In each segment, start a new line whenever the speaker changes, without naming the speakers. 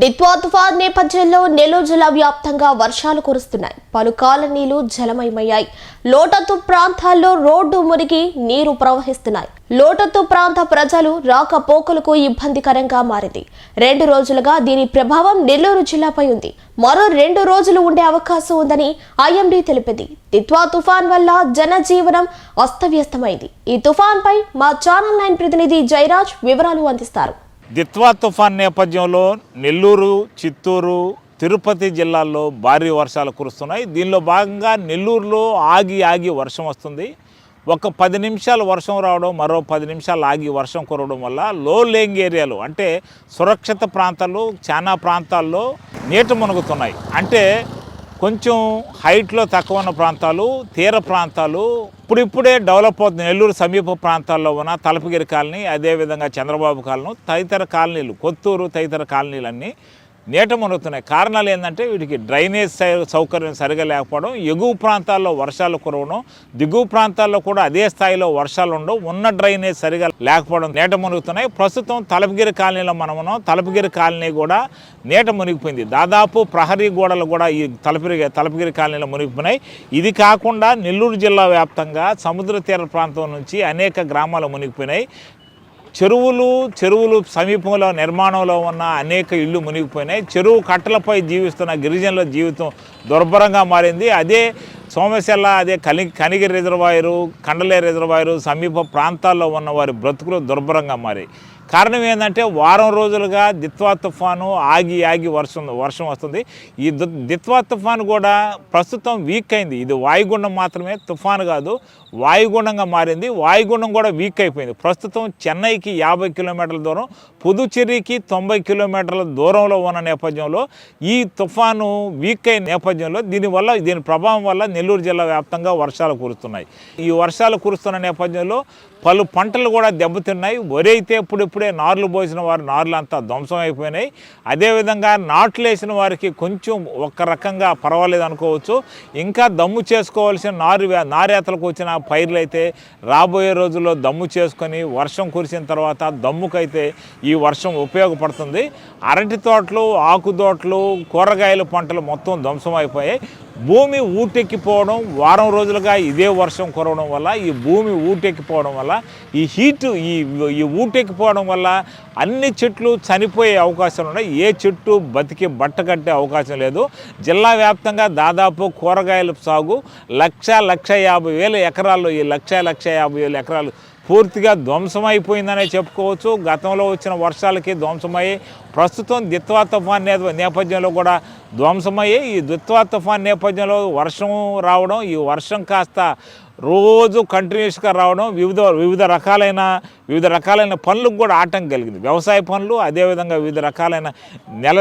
డిత్వా తుఫాన్ నేపథ్యంలో నెల్లూరు జిల్లా వ్యాప్తంగా వర్షాలు కురుస్తున్నాయి. పలు కాలనీలు జలమయమయ్యాయి. లోటత్తు ప్రాంతాల్లో రోడ్డు మురిగి నీరు ప్రవహిస్తున్నాయి. లోటత్తు ప్రాంత ప్రజలు రాకపోకలకు ఇబ్బందికరంగా మారింది. రెండు రోజులుగా దీని ప్రభావం నెల్లూరు జిల్లాపై ఉంది. మరో రెండు రోజులు ఉండే అవకాశం ఉందని ఐఎండీ తెలిపింది. దిత్వా తుఫాన్ వల్ల జనజీవనం అస్తవ్యస్తమైంది. ఈ తుఫాన్పై మా ఛానల్ నైన్ ప్రతినిధి జయరాజ్ వివరాలు అందిస్తారు.
దిత్వా తుఫాన్ నేపథ్యంలో నెల్లూరు చిత్తూరు తిరుపతి జిల్లాల్లో భారీ వర్షాలు కురుస్తున్నాయి. దీనిలో భాగంగా నెల్లూరులో ఆగి ఆగి వర్షం వస్తుంది. ఒక పది నిమిషాలు వర్షం రావడం మరో పది నిమిషాలు ఆగి వర్షం కురవడం వల్ల లో లేంగ్ ఏరియాలు అంటే సురక్షిత ప్రాంతాలు చాలా ప్రాంతాల్లో నీట మునుగుతున్నాయి. అంటే కొంచెం హైట్లో తక్కువ ఉన్న ప్రాంతాలు తీర ప్రాంతాలు ఇప్పుడిప్పుడే డెవలప్ అవుతుంది. నెల్లూరు సమీప ప్రాంతాల్లో ఉన్న తలపగిరి కాలనీ అదేవిధంగా చంద్రబాబు కాలనీ తదితర కాలనీలు కొత్తూరు తదితర కాలనీలన్నీ నీట మునుగుతున్నాయి. కారణాలు ఏంటంటే వీటికి డ్రైనేజ్ సౌకర్యం సరిగా లేకపోవడం ఎగువ ప్రాంతాల్లో వర్షాలు కురవడం దిగువ ప్రాంతాల్లో కూడా అదే స్థాయిలో వర్షాలు ఉండవు. ఉన్న డ్రైనేజ్ సరిగా లేకపోవడం నీట మునుగుతున్నాయి. ప్రస్తుతం తలపగిరి కాలనీలో మనం ఉన్నాం. తలపగిరి కాలనీ కూడా నీట మునిగిపోయింది. దాదాపు ప్రహరీ గోడలు కూడా ఈ తలపిరి తలపగిరి కాలనీలో మునిగిపోయినాయి. ఇది కాకుండా నెల్లూరు జిల్లా వ్యాప్తంగా సముద్ర తీర ప్రాంతం నుంచి అనేక గ్రామాలు మునిగిపోయినాయి. చెరువులు చెరువులు సమీపంలో నిర్మాణంలో ఉన్న అనేక ఇళ్ళు మునిగిపోయినాయి. చెరువు కట్టలపై జీవిస్తున్న గిరిజనుల జీవితం దుర్భరంగా మారింది. అదే సోమశెల్ల అదే కని కనిగిరి రిజర్వాయరు కండలే రిజర్వాయరు సమీప ప్రాంతాల్లో ఉన్న వారి బ్రతుకులు దుర్భరంగా మారాయి. కారణం ఏంటంటే వారం రోజులుగా దిత్వా తుఫాను ఆగి ఆగి వర్షం వర్షం వస్తుంది. ఈ దిత్వా తుఫాను కూడా ప్రస్తుతం వీక్ అయింది. ఇది వాయుగుండం మాత్రమే తుఫాను కాదు వాయుగుండంగా మారింది. వాయుగుండం కూడా వీక్ అయిపోయింది. ప్రస్తుతం చెన్నైకి యాభై కిలోమీటర్ల దూరం పుదుచ్చేరికి తొంభై కిలోమీటర్ల దూరంలో ఉన్న నేపథ్యంలో ఈ తుఫాను వీక్ అయిన నేపథ్యంలో దీనివల్ల దీని ప్రభావం వల్ల నెల్లూరు జిల్లా వ్యాప్తంగా వర్షాలు కురుస్తున్నాయి. ఈ వర్షాలు కురుస్తున్న నేపథ్యంలో పలు పంటలు కూడా దెబ్బతిన్నాయి. వరి అయితే అప్పుడే నార్లు పోసిన వారు నార్లు అంతా ధ్వంసం అయిపోయినాయి. అదేవిధంగా నాట్లు వేసిన వారికి కొంచెం ఒక రకంగా పర్వాలేదు అనుకోవచ్చు. ఇంకా దమ్ము చేసుకోవాల్సిన నారు నారేతలకు వచ్చిన పైర్లు అయితే రాబోయే రోజుల్లో దమ్ము చేసుకొని వర్షం కురిసిన తర్వాత దమ్ముకైతే ఈ వర్షం ఉపయోగపడుతుంది. అరటి తోటలు ఆకు తోటలు కూరగాయల పంటలు మొత్తం ధ్వంసం అయిపోయాయి భూమి ఊటెక్కిపోవడం వారం రోజులుగా ఇదే వర్షం కురవడం వల్ల ఈ భూమి ఊటెక్కిపోవడం వల్ల ఈ హీటు ఈ ఈ ఊటెక్కిపోవడం వల్ల అన్ని చెట్లు చనిపోయే అవకాశాలు ఉన్నాయి. ఏ చెట్టు బతికి బట్ట కట్టే అవకాశం లేదు. జిల్లా వ్యాప్తంగా దాదాపు కూరగాయల సాగు లక్ష లక్ష యాభై వేల ఎకరాల్లో ఈ లక్ష లక్ష యాభై వేల ఎకరాలు పూర్తిగా ధ్వంసమైపోయిందనే చెప్పుకోవచ్చు. గతంలో వచ్చిన వర్షాలకి ధ్వంసమయ్యి ప్రస్తుతం దిత్వా తుఫాన్ నే- నేపథ్యంలో కూడా ధ్వంసమయ్యి ఈ దిత్వా తుఫాన్ నేపథ్యంలో వర్షం రావడం ఈ వర్షం కాస్త రోజు కంటిన్యూస్గా రావడం వివిధ వివిధ రకాలైన వివిధ రకాలైన పనులకు కూడా ఆటంకం కలిగింది. వ్యవసాయ పనులు అదేవిధంగా వివిధ రకాలైన నెల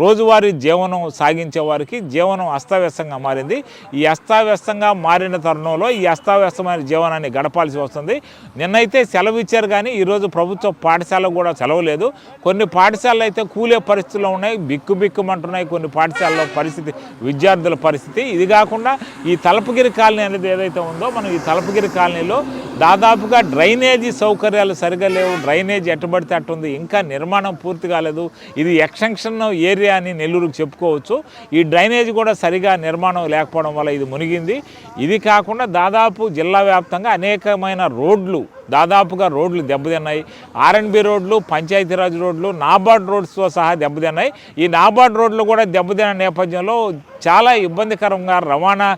రోజువారీ జీవనం సాగించే వారికి జీవనం అస్తవ్యస్తంగా మారింది. ఈ అస్తవ్యస్తంగా మారిన తరుణంలో ఈ అస్తవ్యస్తమైన జీవనాన్ని గడపాల్సి వస్తుంది. నిన్నైతే సెలవు ఇచ్చారు కానీ ఈరోజు ప్రభుత్వ పాఠశాల కూడా సెలవు లేదు. కొన్ని పాఠశాలలు అయితే కూలే పరిస్థితుల్లో ఉన్నాయి బిక్కు బిక్కుమంటున్నాయి. కొన్ని పాఠశాలలో పరిస్థితి విద్యార్థుల పరిస్థితి. ఇది కాకుండా ఈ తలపగిరి కాలనీ అనేది ఏదైతే ఉందో మనం ఈ తలపగిరి కాలనీలో దాదాపుగా డ్రైనేజీ సౌకర్యాలు సరిగా లేవు. డ్రైనేజ్ ఎట్టబడితే అట్టుంది. ఇంకా నిర్మాణం పూర్తి కాలేదు. ఇది ఎక్స్టెన్షన్ ఏరియా అని నెల్లూరుకు చెప్పుకోవచ్చు. ఈ డ్రైనేజ్ కూడా సరిగా నిర్మాణం లేకపోవడం వల్ల ఇది మునిగింది. ఇది కాకుండా దాదాపు జిల్లా వ్యాప్తంగా అనేకమైన రోడ్లు దాదాపుగా రోడ్లు దెబ్బతిన్నాయి. ఆర్ఎన్బి రోడ్లు పంచాయతీరాజ్ రోడ్లు నాబార్డ్ రోడ్స్తో సహా దెబ్బతిన్నాయి. ఈ నాబార్డ్ రోడ్లు కూడా దెబ్బతిన్న నేపథ్యంలో చాలా ఇబ్బందికరంగా రవాణా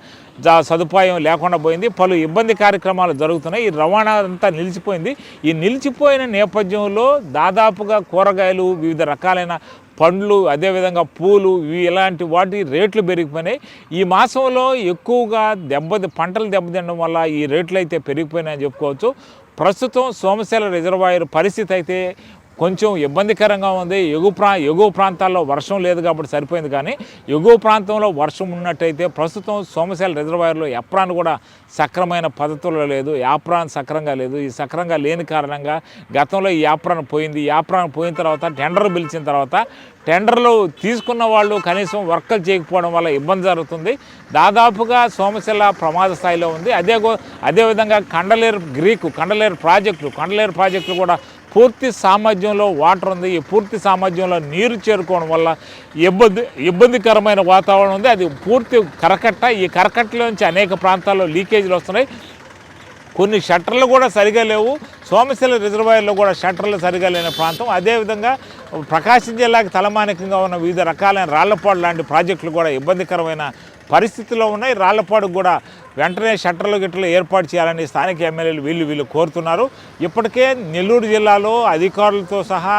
సదుపాయం లేకుండా పోయింది. పలు ఇబ్బంది కార్యక్రమాలు జరుగుతున్నాయి. ఈ రవాణా అంతా నిలిచిపోయింది. ఈ నిలిచిపోయిన నేపథ్యంలో దాదాపుగా కూరగాయలు వివిధ రకాలైన పండ్లు అదేవిధంగా పూలు ఇవి ఇలాంటి వాటి రేట్లు పెరిగిపోయినాయి. ఈ మాసంలో ఎక్కువగా దెబ్బ పంటలు దెబ్బతినడం వల్ల ఈ రేట్లు అయితే పెరిగిపోయినాయని చెప్పుకోవచ్చు. ప్రస్తుతం సోమశేల రిజర్వాయర్ పరిస్థితి అయితే కొంచెం ఇబ్బందికరంగా ఉంది. ఎగువ ప్రా ఎగువ ప్రాంతాల్లో వర్షం లేదు కాబట్టి సరిపోయింది కానీ ఎగువ ప్రాంతంలో వర్షం ఉన్నట్టయితే ప్రస్తుతం సోమశిల రిజర్వాయర్లో ఎప్రాన్ కూడా సక్రమైన పద్ధతుల్లో లేదు. యాప్రాన్ సక్రంగా లేదు. ఈ సక్రంగా లేని కారణంగా గతంలో ఈ యాప్రాన్ పోయింది. యాప్రాన్ పోయిన తర్వాత టెండర్ పిలిచిన తర్వాత టెండర్లు తీసుకున్న వాళ్ళు కనీసం వర్కలు చేయకపోవడం వల్ల ఇబ్బంది జరుగుతుంది. దాదాపుగా సోమశిల ప్రమాద స్థాయిలో ఉంది. అదే అదేవిధంగా కండలేరు గ్రీకు కండలేరు ప్రాజెక్టు కండలేరు ప్రాజెక్టులు కూడా పూర్తి సామర్థ్యంలో వాటర్ ఉంది ఈ పూర్తి సామర్థ్యంలో నీరు చేరుకోవడం వల్ల ఇబ్బంది ఇబ్బందికరమైన వాతావరణం ఉంది. అది పూర్తి కరకట్ట ఈ కరకట్టలోంచి అనేక ప్రాంతాల్లో లీకేజీలు వస్తున్నాయి. కొన్ని షట్టర్లు కూడా సరిగా లేవు. సోమశిల రిజర్వాయర్లో కూడా షట్టర్లు సరిగా లేని ప్రాంతం. అదేవిధంగా ప్రకాశం జిల్లాకి తలమానికంగా ఉన్న వివిధ రకాలైన రాళ్ళపాడు లాంటి ప్రాజెక్టులు కూడా ఇబ్బందికరమైన పరిస్థితిలో ఉన్నాయి. రాళ్ళపాడుకు కూడా వెంటనే షట్టర్లు గిట్టలు ఏర్పాటు చేయాలని స్థానిక ఎమ్మెల్యేలు వీళ్ళు వీళ్ళు కోరుతున్నారు. ఇప్పటికే నెల్లూరు జిల్లాలో అధికారులతో సహా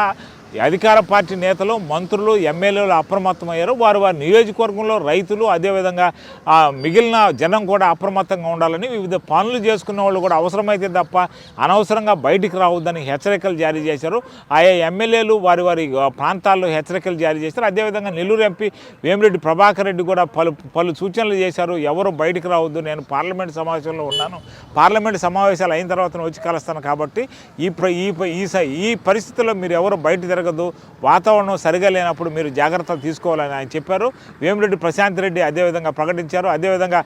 అధికార పార్టీ నేతలు మంత్రులు ఎమ్మెల్యేలు అప్రమత్తమయ్యారు. వారు వారి నియోజకవర్గంలో రైతులు అదేవిధంగా ఆ, మిగిలిన జనం కూడా అప్రమత్తంగా ఉండాలని వివిధ పనులు చేసుకున్న వాళ్ళు కూడా అవసరమైతే తప్ప అనవసరంగా బయటికి రావద్దని హెచ్చరికలు జారీ చేశారు. ఆయా ఎమ్మెల్యేలు వారి వారి ప్రాంతాల్లో హెచ్చరికలు జారీ చేశారు. అదేవిధంగా నెల్లూరు ఎంపీ వేమిరెడ్డి ప్రభాకర్ రెడ్డి కూడా పలు పలు సూచనలు చేశారు. ఎవరు బయటికి రావద్దు నేను పార్లమెంట్ సమావేశంలో ఉన్నాను. పార్లమెంట్ సమావేశాలు అయిన తర్వాత నేను వచ్చి కలుస్తాను కాబట్టి ఈ ప్ర ఈ స- ఈ పరిస్థితుల్లో మీరు ఎవరు బయట జరగదు. వాతావరణం సరిగా లేనప్పుడు మీరు జాగ్రత్తలు తీసుకోవాలని ఆయన చెప్పారు. వేమిరెడ్డి ప్రశాంత్ రెడ్డి అదేవిధంగా ప్రకటించారు. అదేవిధంగా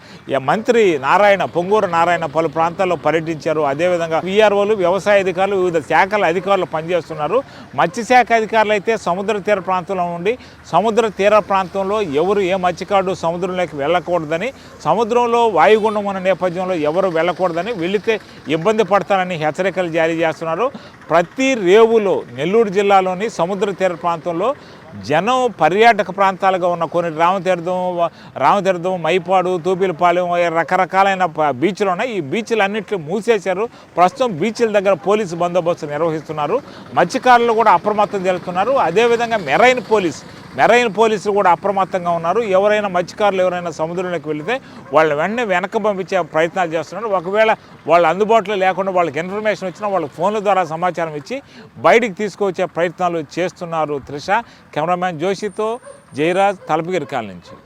మంత్రి నారాయణ పొంగూరు నారాయణ పలు ప్రాంతాల్లో పర్యటించారు. అదేవిధంగా విఆర్ఓలు వ్యవసాయ అధికారులు వివిధ శాఖల అధికారులు పనిచేస్తున్నారు. మత్స్యశాఖ అధికారులు అయితే సముద్ర తీర ప్రాంతంలో ఉండి సముద్ర తీర ప్రాంతంలో ఎవరు ఏ మత్స్యకారుడు సముద్రంలోకి వెళ్ళకూడదని సముద్రంలో వాయుగుండం ఉన్న నేపథ్యంలో ఎవరు వెళ్ళకూడదని వెళితే ఇబ్బంది పడతారని హెచ్చరికలు జారీ చేస్తున్నారు. ప్రతి రేవులో నెల్లూరు జిల్లాలోని సముద్ర తీర ప్రాంతంలో జనం పర్యాటక ప్రాంతాలుగా ఉన్న కొన్ని రామతీర్థం రామతీర్థం మైపాడు తూపిలపాలెం రకరకాలైన బీచ్లు ఉన్నాయి. ఈ బీచ్లు అన్నింటినీ మూసేశారు. ప్రస్తుతం బీచ్ల దగ్గర పోలీసు బందోబస్తు నిర్వహిస్తున్నారు. మత్స్యకారులు కూడా అప్రమత్తం తెలుస్తున్నారు అదేవిధంగా మెరైన్ పోలీస్ మెరైన్ పోలీసులు కూడా అప్రమత్తంగా ఉన్నారు. ఎవరైనా మత్స్యకారులు ఎవరైనా సముద్రంలోకి వెళితే వాళ్ళని వెంటనే వెనక పంపించే ప్రయత్నాలు చేస్తున్నారు. ఒకవేళ వాళ్ళు అందుబాటులో లేకుండా వాళ్ళకి ఇన్ఫర్మేషన్ వచ్చినా వాళ్ళకి ఫోన్ల ద్వారా సమాచారం ఇచ్చి బయటికి తీసుకొచ్చే ప్రయత్నాలు చేస్తున్నారు త్రిష. కెమెరామ్యాన్ జోషితో జయరాజ్ తలపగిరికాల నుంచి.